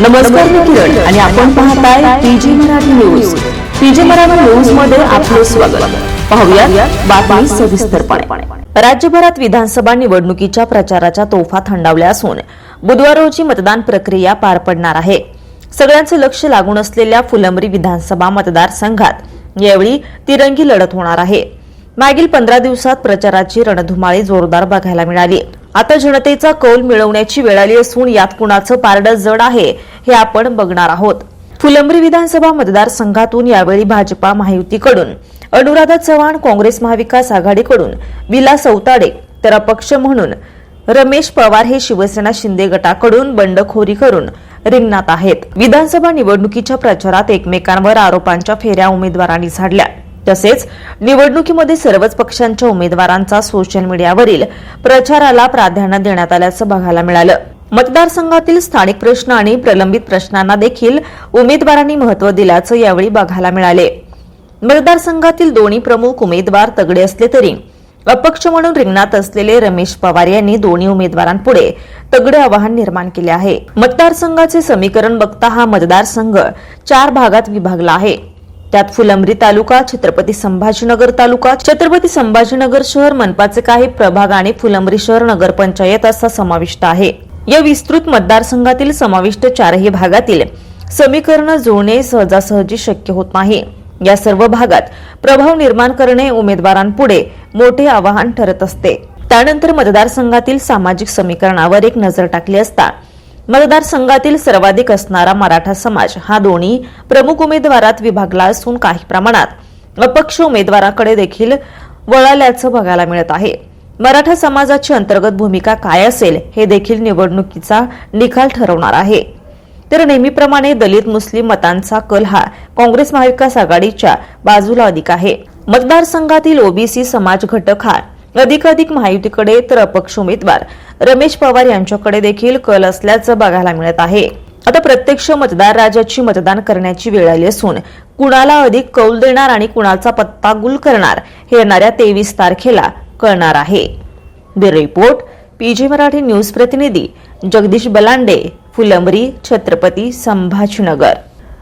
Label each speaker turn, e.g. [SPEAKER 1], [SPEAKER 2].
[SPEAKER 1] नमस्कार मी किरण आणि आपण पाहताय P G Marathi news. P G Marathi न्यूजमध्ये आपलं स्वागत. पाहूया बातमी सविस्तरपणे. राज्यभरात विधानसभा निवडणुकीच्या प्रचाराच्या तोफा थंडावल्या असून बुधवार रोजी मतदान प्रक्रिया पार पडणार आहे. सगळ्यांचं लक्ष लागून असलेल्या फुलंबरी विधानसभा मतदारसंघात यावेळी तिरंगी लढत होणार आहे. मागील पंधरा दिवसात प्रचाराची रणधुमाळी जोरदार बघायला मिळाली. आता जनतेचा कौल मिळवण्याची वेळ आली असून यात कुणाचं पारडं जड आहे हे आपण बघणार आहोत. फुलंब्री विधानसभा मतदारसंघातून यावेळी भाजपा महायुतीकडून अनुराधा चव्हाण काँग्रेस महाविकास आघाडीकडून विलास चौताडे तर अपक्ष म्हणून रमेश पवार हे शिवसेना शिंदे गटाकडून बंडखोरी करून रिंगणात आहेत. विधानसभा निवडणुकीच्या प्रचारात एकमेकांवर आरोपांच्या फेऱ्या उमेदवारांनी झाडल्या. तसेच निवडणुकीमध्ये सर्वच पक्षांच्या उमेदवारांचा सोशल मीडियावरील प्रचाराला प्राधान्य देण्यात आल्याचं बघायला मिळालं. मतदारसंघातील स्थानिक प्रश्न आणि प्रलंबित प्रश्नांना देखील उमेदवारांनी महत्त्व दिल्याचं यावेळी बघायला मिळाले. मतदारसंघातील दोन्ही प्रमुख उमेदवार तगडे असले तरी अपक्ष म्हणून रिंगणात असलेले रमेश पवार यांनी दोन्ही उमेदवारांपुढे तगडे आव्हान निर्माण केले आहे. मतदारसंघाचे समीकरण बघता हा मतदारसंघ चार भागात विभागला आहे. त्यात फुलंब्री तालुका छत्रपती संभाजीनगर तालुका छत्रपती संभाजीनगर शहर मनपाचे काही प्रभाग आणि फुलंब्री शहर नगरपंचायत असा समाविष्ट आहे. या विस्तृत मतदारसंघातील समाविष्ट चारही भागातील समीकरण जुळणे सहजासहजी शक्य होत नाही. या सर्व भागात प्रभाव निर्माण करणे उमेदवारांपुढे मोठे आवाहन ठरत असते. त्यानंतर मतदारसंघातील सामाजिक समीकरणावर एक नजर टाकली असता मतदारसंघातील सर्वाधिक असणारा मराठा समाज हा दोन्ही प्रमुख उमेदवारात विभागला असून काही प्रमाणात अपक्ष उमेदवाराकडे देखील वळाल्याचं बघायला मिळत आहे. मराठा समाजाची अंतर्गत भूमिका काय असेल हे देखील निवडणुकीचा निकाल ठरवणार आहे. तर नेहमीप्रमाणे दलित मुस्लिम मतांचा कल हा काँग्रेस महाविकास आघाडीच्या बाजूला अधिक आहे. मतदारसंघातील ओबीसी समाज घटक हा अधिकाधिक महायुतीकडे तर अपक्ष उमेदवार. रमेश पवार यांच्याकडे देखील कल असल्याचं बघायला मिळत आहे. आता प्रत्यक्ष मतदार राजाची मतदान करण्याची वेळ आली असून कुणाला अधिक कौल देणार आणि कुणाचा पत्ता गुल करणार हे येणाऱ्या तेवीस तारखेला कळणार आहे. रिपोर्ट पीजी मराठी न्यूज प्रतिनिधी जगदीश बलांडे फुलंबरी छत्रपती संभाजीनगर.